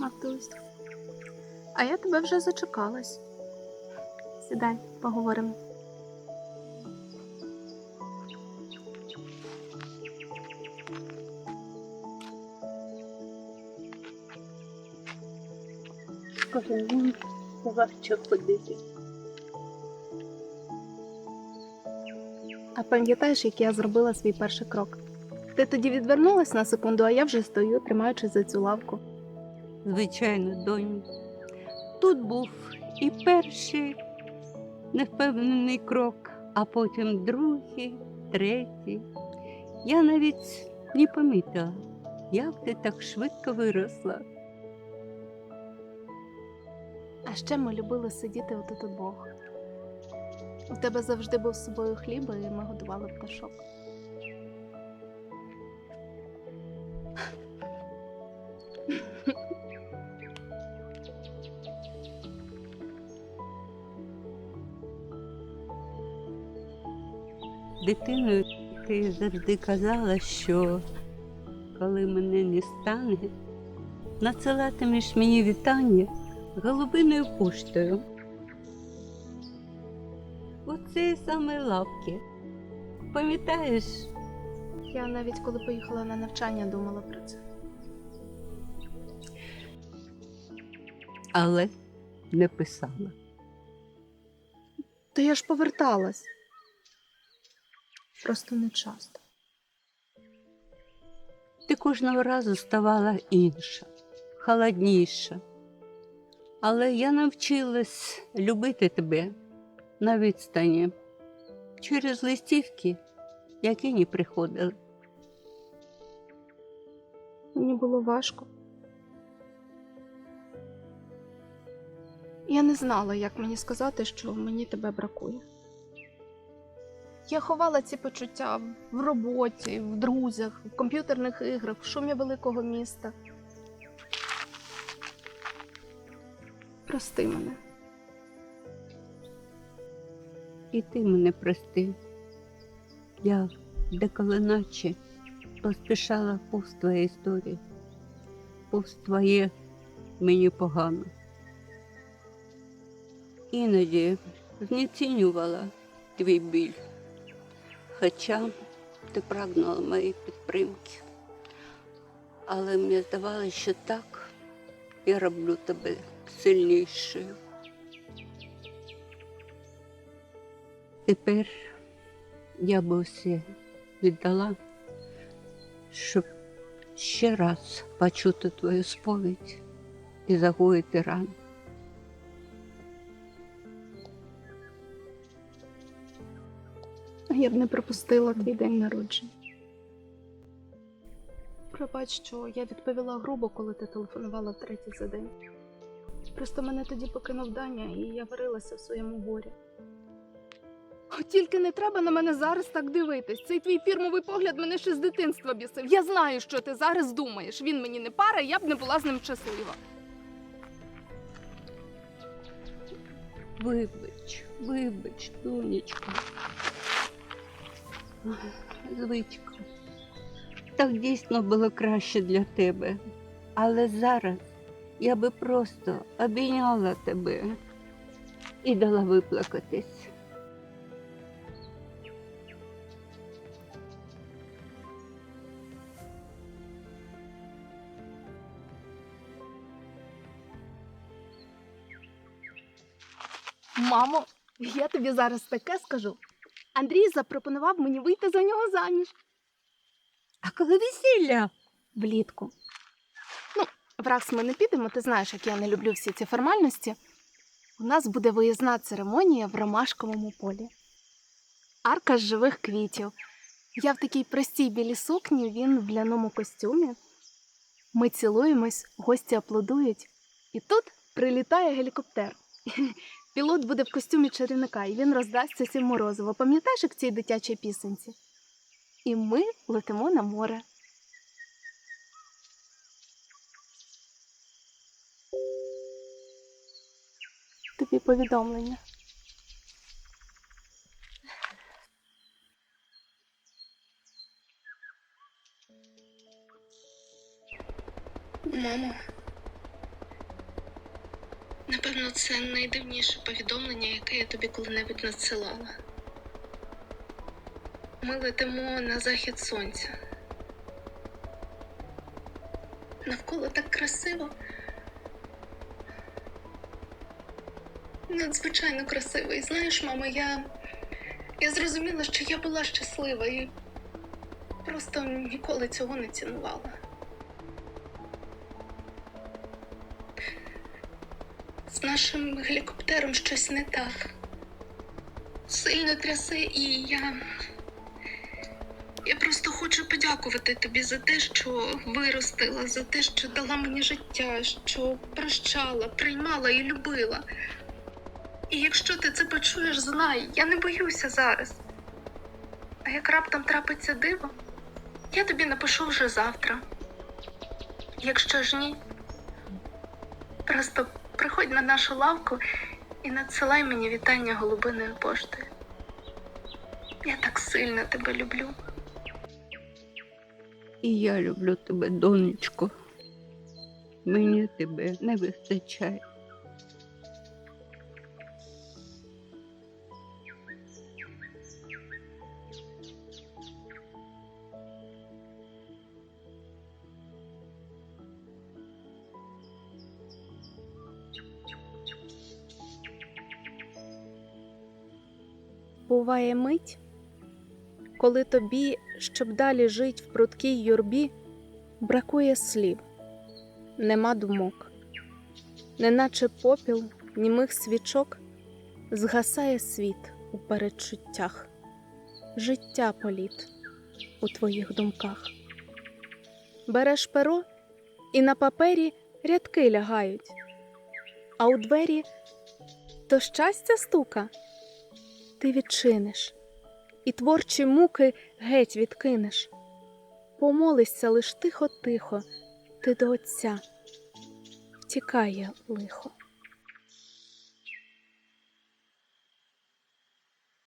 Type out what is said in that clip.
Матусь. А я тебе вже зачекалась. Сідай, поговоримо. Важче ходити. А пам'ятаєш, як я зробила свій перший крок? Ти тоді відвернулась на секунду, а я вже стою, тримаючись за цю лавку. Звичайно, доню. Тут був і перший невпевнений крок, а потім другий, третій. Я навіть не помітила, як ти так швидко виросла. А ще ми любили сидіти отут удвох. У тебе завжди був з собою хліб, і ми годували пташок. Дитиною ти завжди казала, що коли мене не стане, надсилатимеш мені вітання голубиною поштою. Оце саме лапки. Пам'ятаєш, Я навіть коли поїхала на навчання, думала про це. але не писала. То я ж поверталась. Просто не часто. Ти кожного разу ставала інша, холодніша. Але я навчилась любити тебе на відстані через листівки, які не приходили. Мені було важко. Я не знала, як мені сказати, що мені тебе бракує. Я ховала ці почуття в роботі, в друзях, в комп'ютерних іграх, в шумі великого міста. Прости мене. І ти мене прости. Я деколи наче поспішала повз твоєї історії, повз твоє мені погано. Іноді знецінювала твій біль, хоча ти прагнула моєї підтримки. Але мені здавалося, що так я роблю тебе сильнішою. Тепер я би все віддала, щоб ще раз почути твою сповідь і загоїти рану. Я б не пропустила твій день народження. Пробач, що я відповіла грубо, коли ти телефонувала втретє за день. Просто мене тоді покинув Даня, і я варилася в своєму горі. От Тільки не треба на мене зараз так дивитись. Цей твій фірмовий погляд мене ще з дитинства бісив. Я знаю, що ти зараз думаєш. Він мені не пара, я б не була з ним щаслива. Вибач, вибач, донечко. Звичка. Так дійсно було краще для тебе. Але зараз я би просто обійняла тебе і дала виплакатись. Мамо, я тобі зараз таке скажу. Андрій запропонував мені вийти за нього заміж А коли весілля? влітку. Ну, в РАКС ми не підемо, ти знаєш, як я не люблю всі ці формальності. У нас буде виїзна церемонія в ромашковому полі. Арка з живих квітів. Я в такій простій білій сукні, він в ляному костюмі. Ми цілуємось, гості аплодують. І тут прилітає гелікоптер. Пілот буде в костюмі чарівника, і він роздасться всім морозиво. Пам'ятаєш, як цій дитячій пісенці? І ми летимо на море. Тобі повідомлення. Мамо, Напевно, це найдивніше повідомлення, яке я тобі коли-небудь надсилала. Ми летимо на захід сонця. Навколо так красиво. Надзвичайно красиво. І знаєш, мамо, я, я зрозуміла, що я була щаслива і просто ніколи цього не цінувала. З нашим гелікоптером щось не так. Сильно трясе, і я. Я просто хочу подякувати тобі за те, що виростила, за те, що дала мені життя, що прощала, приймала і любила. І якщо ти це почуєш, знай, я не боюся зараз. А як раптом трапиться диво, я тобі напишу вже завтра. Якщо ж ні, просто приходь на нашу лавку і надсилай мені вітання голубиною поштою. Я так сильно тебе люблю. І я люблю тебе, донечко. Мені тебе не вистачає. Буває мить, коли тобі, щоб далі жить в прудкій юрбі, бракує слів, нема думок, неначе попіл німих свічок, згасає світ у передчуттях, життя політ у твоїх думках. Береш перо, і на папері рядки лягають, а у двері то щастя стука ти відчиниш, і творчі муки геть відкинеш. Помолишся лиш тихо-тихо, ти до Отця, втікає лихо.